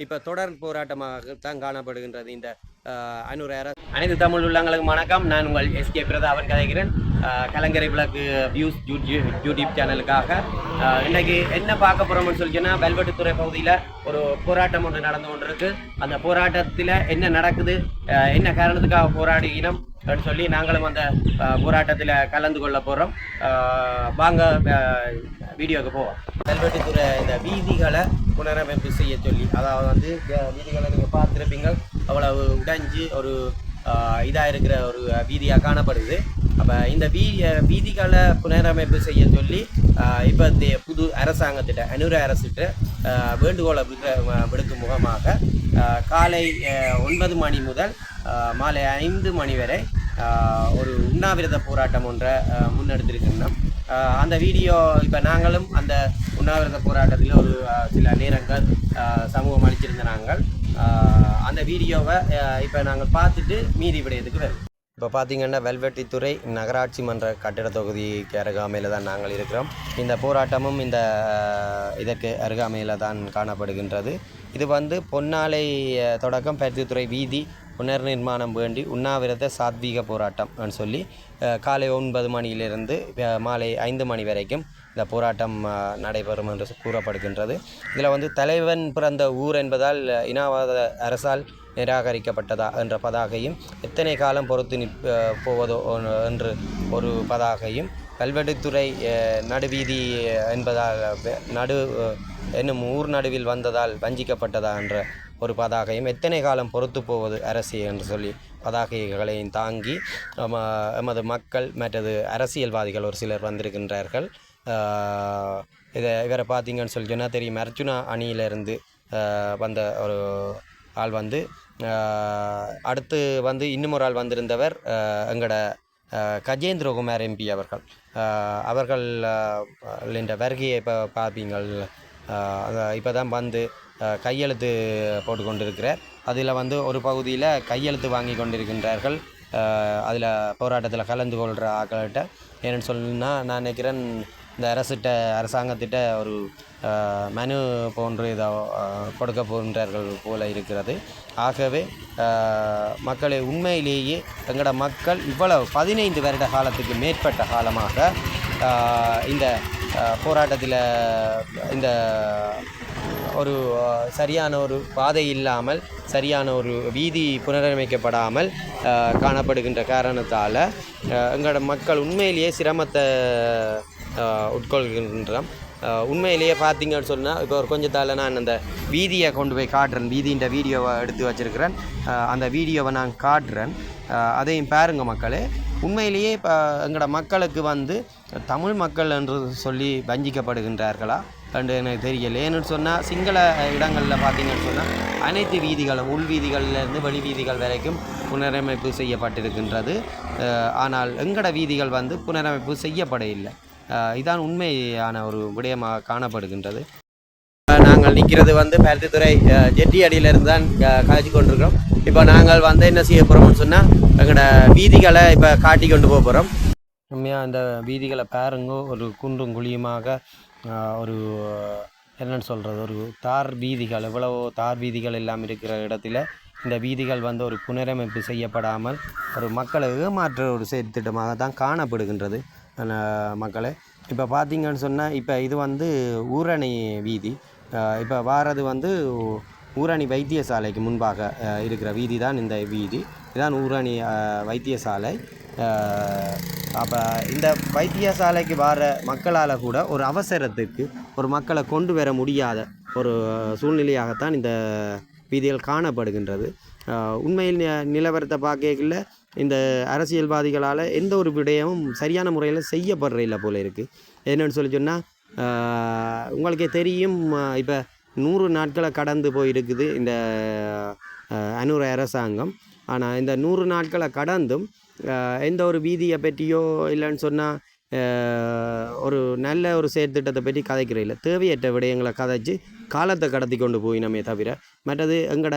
இப்போ தொடர் போராட்டமாக தான் காணப்படுகின்றது இந்த அஹ், அனைத்து தமிழ் உள்ளங்களுக்கு வணக்கம் நான் உங்கள் எஸ்கே பிரதாபன் கதைக்கிறேன் கலங்கரை விளக்கு வியூஸ் யூடியூப் சேனலுக்காக அஹ், இன்னைக்கு என்ன பார்க்க போகிறோம்னு சொல்லிச்சுன்னா வெல்வெட்டுத்துறை பகுதியில் ஒரு போராட்டம் ஒன்று நடந்து கொண்டிருக்கு. அந்த போராட்டத்தில் என்ன நடக்குது என்ன காரணத்துக்காக போராடுகிறோம் அப்படின்னு சொல்லி நாங்களும் அந்த போராட்டத்தில் கலந்து கொள்ள போகிறோம் வாங்க வீடியோவுக்கு போவோம். கல்வெட்டுத்துறை இந்த வீதிகளை புனரமைப்பு செய்ய சொல்லி அதாவது வந்து வீதிகளை நீங்கள் பார்த்துருப்பீங்க. அவ்வளவு உடைஞ்சு ஒரு இதாக இருக்கிற ஒரு வீதியாக காணப்படுது. அப்போ இந்த வீ வீதிகளை புனரமைப்பு செய்ய சொல்லி இப்போ புது அரசாங்கத்திட்ட அனுர அரசிட்ட வேண்டுகோளை விடுக்க விடுக்கும் முகமாக காலை ஒன்பது மணி முதல் மாலை ஐந்து மணி வரை ஒரு உண்ணாவிரத போராட்டம் ஒன்றை முன்னெடுத்திருக்கின்றோம் அந்த வீடியோ இப்போ நாங்களும் அந்த உண்ணாவிரத போராட்டத்தில் ஒரு சில நேரங்கள் சமூகம் அளிச்சிருந்த நாங்கள். அந்த வீடியோவை இப்போ நாங்கள் பார்த்துட்டு மீதி விடயத்துக்கு வருவோம். இப்போ பார்த்தீங்கன்னா வெல்வெட்டித்துறை நகராட்சி மன்ற கட்டிட தொகுதிக்கு அருகாமையில் தான் நாங்கள் இருக்கிறோம். இந்த போராட்டமும் இந்த இதற்கு அருகாமையில் தான் காணப்படுகின்றது. இது வந்து பொன்னாலை தொடக்கம் பருத்தித்துறை வீதி புனர் நிர்மாணம் வேண்டி உண்ணாவிரத சாத்வீக போராட்டம் சொல்லி காலை ஒன்பது மணியிலிருந்து மாலை ஐந்து மணி வரைக்கும் இந்த போராட்டம் நடைபெறும் என்று கூறப்படுகின்றது. இதில் வந்து தலைவன் பிறந்த ஊர் என்பதால் இனவாத அரசால் நிராகரிக்கப்பட்டதா என்ற பதாகையும் எத்தனை காலம் பொறுத்து நிற் போவதோ என்று ஒரு பதாகையும் கல்வெட்டுத்துறை நடுவீதி என்பதால் நடு என்னும் ஊர் நடுவில் வந்ததால் வஞ்சிக்கப்பட்டதா என்ற ஒரு பதாகையும் எத்தனை காலம் பொறுத்து போவது அரசு என்று சொல்லி பதாகைகளையும் தாங்கி நம்ம- எமது மக்கள் மற்றது அரசியல்வாதிகள் ஒரு சிலர் வந்திருக்கின்றார்கள். இதை இவரை பார்த்தீங்கன்னு சொல்லி சொன்னால் தெரியும். அர்ஜுனா அணியிலிருந்து வந்த ஒரு ஆள் வந்து அடுத்து வந்து இன்னும் ஒரு ஆள் வந்திருந்தவர் எங்களோட கஜேந்திரகுமார் எம்பி அவர்கள். அவர்கள் என்ற வருகையை இப்போ பார்ப்பீங்கள் இப்போ தான் வந்து கையெழுத்து போட்டு கொண்டிருக்கிறார் அதில் வந்து ஒரு பகுதியில் கையெழுத்து வாங்கி கொண்டிருக்கின்றார்கள். அதில் போராட்டத்தில் கலந்து கொள்கிற ஆக்கள்கிட்ட. ஏன்னு சொல்லணுன்னா நான் நினைக்கிறேன் இந்த அரசிட்ட அரசாங்கத்திட்ட ஒரு மனு போன்று இதை கொடுக்க போகின்றார்கள் போல இருக்கிறது. ஆகவே மக்களை உண்மையிலேயே எங்களோட மக்கள் இவ்வளவு பதினைந்து வருட காலத்துக்கு மேற்பட்ட காலமாக இந்த போராட்டத்தில் இந்த ஒரு சரியான ஒரு பாதை இல்லாமல் சரியான ஒரு வீதி புனரமைக்கப்படாமல் காணப்படுகின்ற காரணத்தால் எங்களோட மக்கள் உண்மையிலேயே சிரமத்தை உட்கொள்கின்றோம் உண்மையிலேயே பார்த்தீங்கன்னு சொன்னால் இப்போ ஒரு கொஞ்சத்தால் நான் அந்த வீதியை கொண்டு போய் காட்டுறேன். வீதின்ற வீடியோவை எடுத்து வச்சுருக்கிறேன். அந்த வீடியோவை நான் காட்டுறேன். அதையும் பாருங்கள் மக்களே. உண்மையிலேயே இப்போ எங்களோட மக்களுக்கு வந்து தமிழ் மக்கள் என்று சொல்லி வஞ்சிக்கப்படுகின்றார்களா? என்று எனக்கு தெரியல. ஏன்னு சொன்னால் சிங்கள இடங்களில் பார்த்தீங்கன்னு சொன்னால் அனைத்து வீதிகளும் உள் வீதிகளிலிருந்து வெளி வீதிகள் வரைக்கும் புனரமைப்பு செய்யப்பட்டிருக்கின்றது. ஆனால் எங்கட வீதிகள் வந்து புனரமைப்பு செய்யப்பட இல்லை இதான் உண்மையான ஒரு விடயமாக காணப்படுகின்றது. நாங்கள் நிற்கிறது வந்து பருத்தித்துறை ஜெட்டி அடியிலிருந்து தான் கழிச்சு கொண்டிருக்கிறோம். இப்போ நாங்கள் வந்து என்ன செய்ய போகிறோம்னு சொன்னால் எங்களோட வீதிகளை இப்போ காட்டி கொண்டு போக போகிறோம் உண்மையாக அந்த வீதிகளை பாருங்க ஒரு குன்றும் குழியுமாக ஒரு என்னென்னு சொல்கிறது ஒரு தார் வீதிகள் எவ்வளவோ தார் வீதிகள் எல்லாம் இருக்கிற இடத்துல இந்த வீதிகள் வந்து ஒரு புனரமைப்பு செய்யப்படாமல் ஒரு மக்களை ஏமாற்ற ஒரு செயற்திட்டமாக தான் காணப்படுகின்றது மக்களை. இப்போ பார்த்தீங்கன்னு சொன்னால் இப்போ இது வந்து ஊரணி வீதி. இப்போ வாரது வந்து ஊரணி வைத்தியசாலைக்கு முன்பாக இருக்கிற வீதி தான் இந்த வீதி. இதுதான் ஊரணி வைத்தியசாலை. அப்போ இந்த வைத்தியசாலைக்கு வர மக்களால் கூட ஒரு அவசரத்துக்கு ஒரு மக்களை கொண்டு வர முடியாத ஒரு சூழ்நிலையாகத்தான் இந்த வீதிகள் காணப்படுகின்றது. உண்மையில் நிலவரத்தை பார்க்கல இந்த அரசியல்வாதிகளால் எந்த ஒரு விடயமும் சரியான முறையில் செய்யப்படுற இல்லை போல இருக்குது என்னென்னு சொல்லி சொன்னால் உங்களுக்கே தெரியும் இப்போ நூறு நாட்களை கடந்து போயிருக்குது இந்த அனுர அரசாங்கம். ஆனால் இந்த நூறு நாட்களை கடந்தும் எந்த ஒரு வீதியை பற்றியோ இல்லைன்னு சொன்னால் ஒரு நல்ல ஒரு செயற்திட்டத்தை பற்றி கதைக்கிற இல்லை. தேவையற்ற விடயங்களை கதைச்சு காலத்தை கடத்தி கொண்டு போயினமே தவிர மற்றது எங்களோட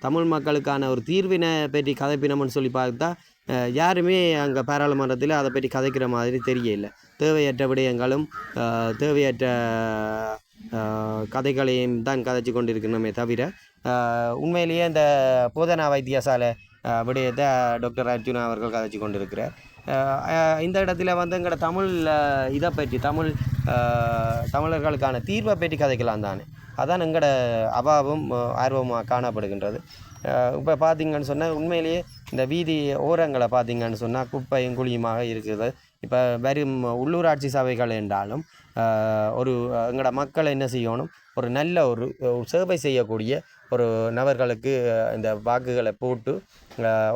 தமிழ் மக்களுக்கான ஒரு தீர்வினை பற்றி கதைப்பினம்னு சொல்லி பார்த்தா யாருமே அங்கே பாராளுமன்றத்தில் அதை பற்றி கதைக்கிற மாதிரி தெரியல தேவையற்ற விடயங்களும் தேவையற்ற கதைகளையும் தான் கதைச்சு கொண்டிருக்கணுமே தவிர உண்மையிலேயே இந்த போதனா வைத்தியசாலை விடயத்தை டாக்டர் அர்ஜுனா அவர்கள் கதைச்சி கொண்டிருக்கிறார். இந்த இடத்துல வந்து எங்களோட தமிழ் இதை பற்றி தமிழ் தமிழர்களுக்கான தீர்வை பற்றி கதைக்கலாம் தானே. அதான் எங்களோட அபாவம் ஆர்வமாக காணப்படுகின்றது. இப்போ பார்த்தீங்கன்னு சொன்னால் உண்மையிலேயே இந்த வீதி ஓரங்களை பார்த்தீங்கன்னு சொன்னால் குப்பையும் குழியுமாக இருக்குது. இப்போ வெறும் உள்ளூராட்சி சபைகள் என்றாலும் ஒரு எங்களோட மக்கள் என்ன செய்யணும்? ஒரு நல்ல ஒரு சேவை செய்யக்கூடிய ஒரு நபர்களுக்கு இந்த வாக்குகளை போட்டு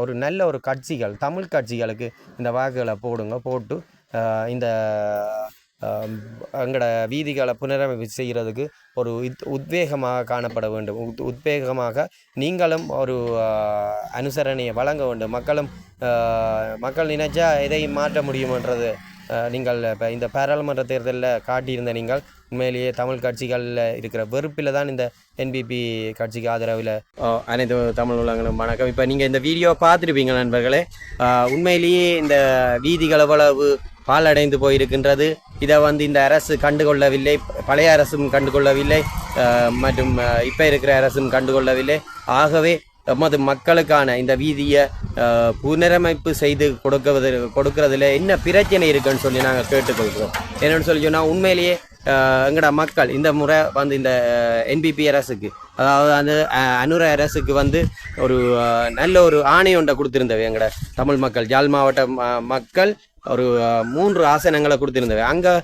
ஒரு நல்ல ஒரு கட்சிகள் தமிழ் கட்சிகளுக்கு இந்த வாக்குகளை போடுங்க போட்டு இந்த எங்களோட வீதிகளை புனரமைப்பு செய்கிறதுக்கு ஒரு உத் உத்வேகமாக காணப்பட வேண்டும். உத் உத்வேகமாக நீங்களும் ஒரு அனுசரணையை வழங்க வேண்டும். மக்களும் மக்கள் நினைச்சா எதையும் மாற்ற முடியுமன்றது நீங்கள் இப்போ இந்த பாராளுமன்ற தேர்தலில் காட்டியிருந்த நீங்கள் உண்மையிலேயே தமிழ் கட்சிகளில் இருக்கிற வெறுப்பில் தான் இந்த என்பிபி கட்சிக்கு ஆதரவில். அனைத்து தமிழ் உள்ளங்களும் வணக்கம். இப்போ நீங்கள் இந்த வீடியோ பார்த்துருப்பீங்க நண்பர்களே. உண்மையிலேயே இந்த வீதிகள் எவ்வளவு பாலடைந்து போயிருக்கின்றது. இதை வந்து இந்த அரசு கண்டுகொள்ளவில்லை. பழைய அரசும் கண்டுகொள்ளவில்லை. மற்றும் இப்போ இருக்கிற அரசும் கண்டுகொள்ளவில்லை. ஆகவே எமது மக்களுக்கான இந்த வீதியை புனரமைப்பு செய்து கொடுக்குவது கொடுக்கறதுல என்ன பிரச்சனை இருக்குன்னு சொல்லி நாங்கள் கேட்டுக்கொள்கிறோம். என்னென்னு சொல்லி சொன்னால் உண்மையிலேயே ஆஹ், எங்கட மக்கள் இந்த முறை வந்து இந்த என்பிபி அரசுக்கு அதாவது அந்த அனுர அரசுக்கு வந்து ஒரு நல்ல ஒரு ஆணை ஒன்றை கொடுத்திருந்தவை எங்கட தமிழ் மக்கள். ஜாழ் மாவட்ட ம- மக்கள் ஒரு மூன்று ஆசனங்களை கொடுத்துருந்தவை. அங்கே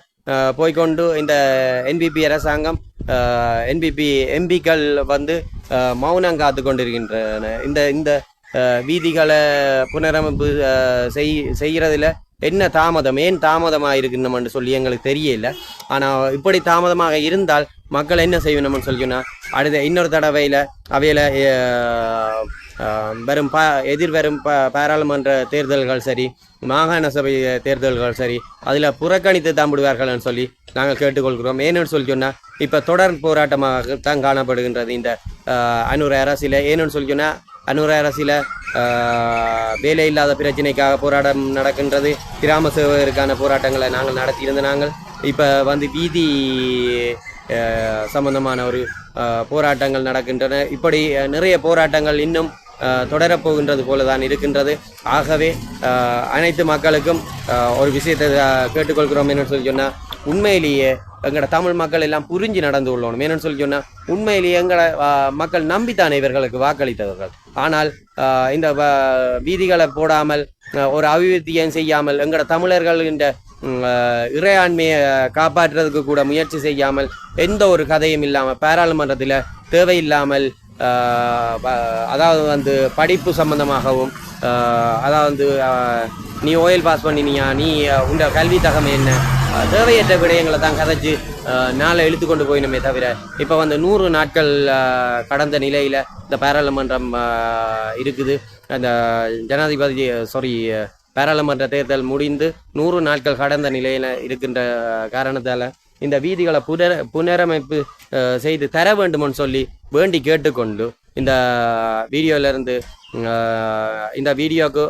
போய்க்கொண்டு இந்த என்பிபி அரசாங்கம் என்பிபி எம்பிக்கள் வந்து மௌனம் காத்து கொண்டிருக்கின்றன. இந்த இந்த வீதிகளை புனரமைப்பு செய் செய்கிறதுல என்ன தாமதம் ஏன் தாமதமாக இருக்கணும்னு சொல்லி எங்களுக்கு தெரியல. ஆனால் இப்படி தாமதமாக இருந்தால் மக்கள் என்ன செய்யணும்னு சொல்லினா அடுத்த இன்னொரு தடவையில் அவையில் வரும் பா எதிர்வரும் ப பாராளுமன்ற தேர்தல்கள் சரி மாகாண சபை தேர்தல்கள் சரி அதில் புறக்கணித்து தாம்பிடுவார்கள்னு சொல்லி நாங்கள் கேட்டுக்கொள்கிறோம். ஏன்னு சொல்லி சொன்னால் இப்போ தொடர் போராட்டமாக தான் காணப்படுகின்றது இந்த ஆஹ், அரசியல் ஏன்னு சொல்லி சொன்னால் அனுர அரசில் வேலை இல்லாத பிரச்சனைக்காக போராட்டம் நடக்கின்றது. கிராம சேவகருக்கான போராட்டங்களை நாங்கள் நடத்தியிருந்த நாங்கள். இப்போ வந்து வீதி சம்பந்தமான ஒரு போராட்டங்கள் நடக்கின்றன. இப்படி நிறைய போராட்டங்கள் இன்னும் தொடரப்போகின்றது போல தான் இருக்கின்றது. ஆகவே அனைத்து மக்களுக்கும் ஒரு விஷயத்தை கேட்டுக்கொள்கிறோம் என்னன்னு சொல்லி சொன்னால் உண்மையிலேயே எங்களோட தமிழ் மக்கள் எல்லாம் புரிஞ்சு நடந்து கொள்ளணும். என்னன்னு சொல்லி சொன்னால் உண்மையிலேயே எங்களை மக்கள் நம்பித்தான் இவர்களுக்கு வாக்களித்தவர்கள். ஆனால் இந்த வ- வீதிகளை போடாமல் ஒரு அபிவிருத்தியும் செய்யாமல் எங்களோட தமிழர்கள் இந்த இறையாண்மையை காப்பாற்றுறதுக்கு கூட முயற்சி செய்யாமல் எந்த ஒரு கதையும் இல்லாமல் பாராளுமன்றத்தில் தேவையில்லாமல் அதாவது வந்து படிப்பு சம்பந்தமாகவும் அதாவது நீ ஓயில் பாஸ் பண்ணினியா நீ உண்ட கல்வி தகமை என்ன? தேவையற்ற விடயங்களை தான் கதைச்சு நாளை இழுத்து கொண்டு போயினுமே தவிர இப்போ வந்து நூறு நாட்கள் கடந்த நிலையில் இந்த பாராளுமன்றம் இருக்குது. அந்த ஜனாதிபதி சாரி பாராளுமன்ற தேர்தல் முடிந்து நூறு நாட்கள் கடந்த நிலையில் இருக்கின்ற காரணத்தால் இந்த வீதிகளை புனர புனரமைப்பு செய்து தர வேண்டும்னு சொல்லி வேண்டி கேட்டுக்கொண்டு இந்த வீடியோலேருந்து இந்த வீடியோக்கு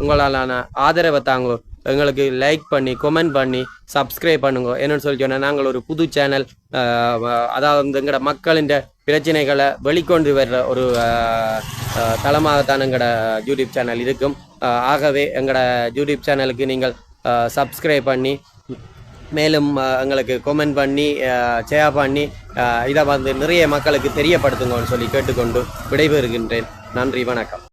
உங்களாலான ஆதரவை தாங்க எங்களுக்கு லைக் பண்ணி கமெண்ட் பண்ணி சப்ஸ்கிரைப் பண்ணுங்க. என்னன்னு சொல்லி சொன்னால் நாங்கள் ஒரு புது சேனல் அதாவது வந்து எங்களோட மக்களின் பிரச்சனைகளை வெளிக்கொண்டு வர்ற ஒரு தளமாகத்தான் எங்களோட யூடியூப் சேனல் இருக்கும். ஆகவே எங்களோட யூடியூப் சேனலுக்கு நீங்கள் சப்ஸ்கிரைப் பண்ணி மேலும் எங்களுக்கு கொமெண்ட் பண்ணி ஷேர் பண்ணி இதை வந்து நிறைய மக்களுக்கு தெரியப்படுத்துங்கன்னு சொல்லி கேட்டுக்கொண்டு விடைபெறுகின்றேன். நன்றி வணக்கம்.